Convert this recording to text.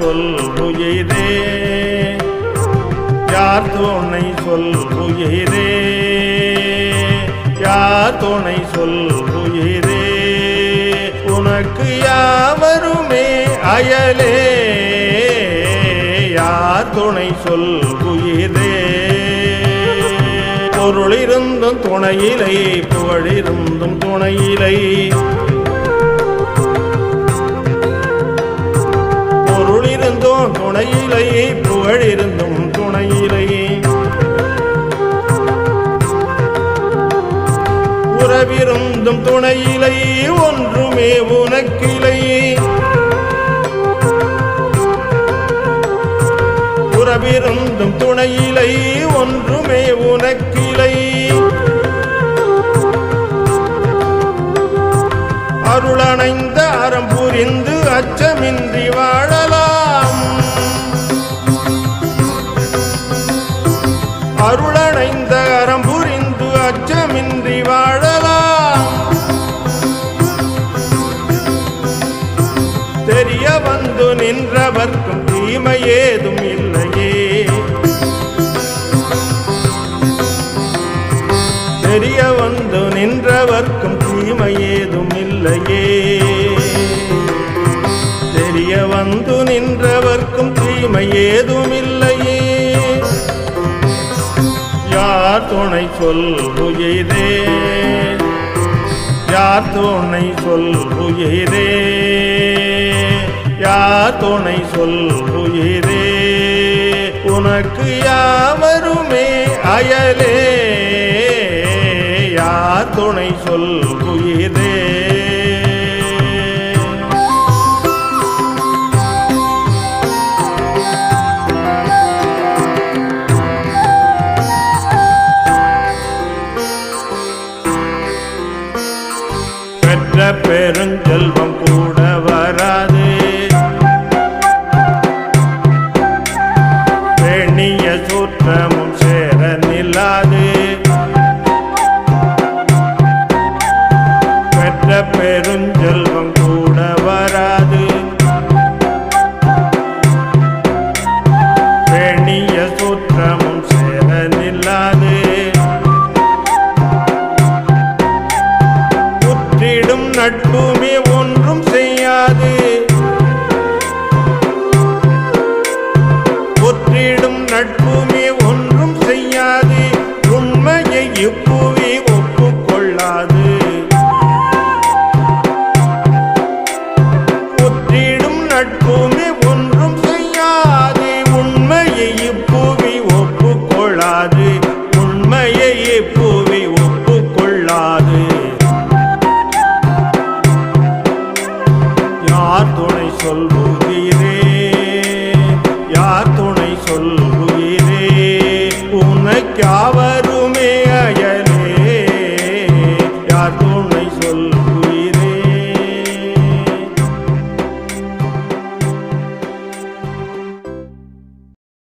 சொல் யார் துணை சொல் யார் துணை சொல் உனக்கு யாவருமே அயலே. யார் துணை சொல் பொருளிருந்தும் துணையிலை புகழிருந்தும் துணையிலை. பொருளிருந்தும் துணையிலை புகழிருந்தும் துணையிலை. உறவிருந்தும் துணையிலை ஒன்றுமே உனக்கிலை. உறவிருந்தும் துணையிலை ஒன்றுமே உனக்கிலை. அருளணைந்த அறம் புரிந்து அச்சமின்றி வாழ அருளடைந்த அறம் புரிந்து அச்சமின்றி வாழலாம் தெரிய வந்து நின்றவர்க்கும் தீமை ஏதும் இல்லையே. தெரிய வந்து நின்றவர்க்கும் தீமை ஏதும் இல்லையே. தெரிய வந்து நின்றவர்க்கும் தீமை ஏதும் இல்லை யார் துணை சொல் உயிரே? யார் துணை சொல் உயிரே? யார் துணை சொல் உயிரே? உனக்கு யாவருமே அயலே. யார் துணை சொல் உயிரே? பெற்ற பெருஞ்செல்வம் கூட வராது. கொள்ளாது உண்மையை பூவி ஒப்பு கொள்ளாது யார் துணை சொல்லுகிறே? யார் துணை சொல்லுகிறே? உனக்காவ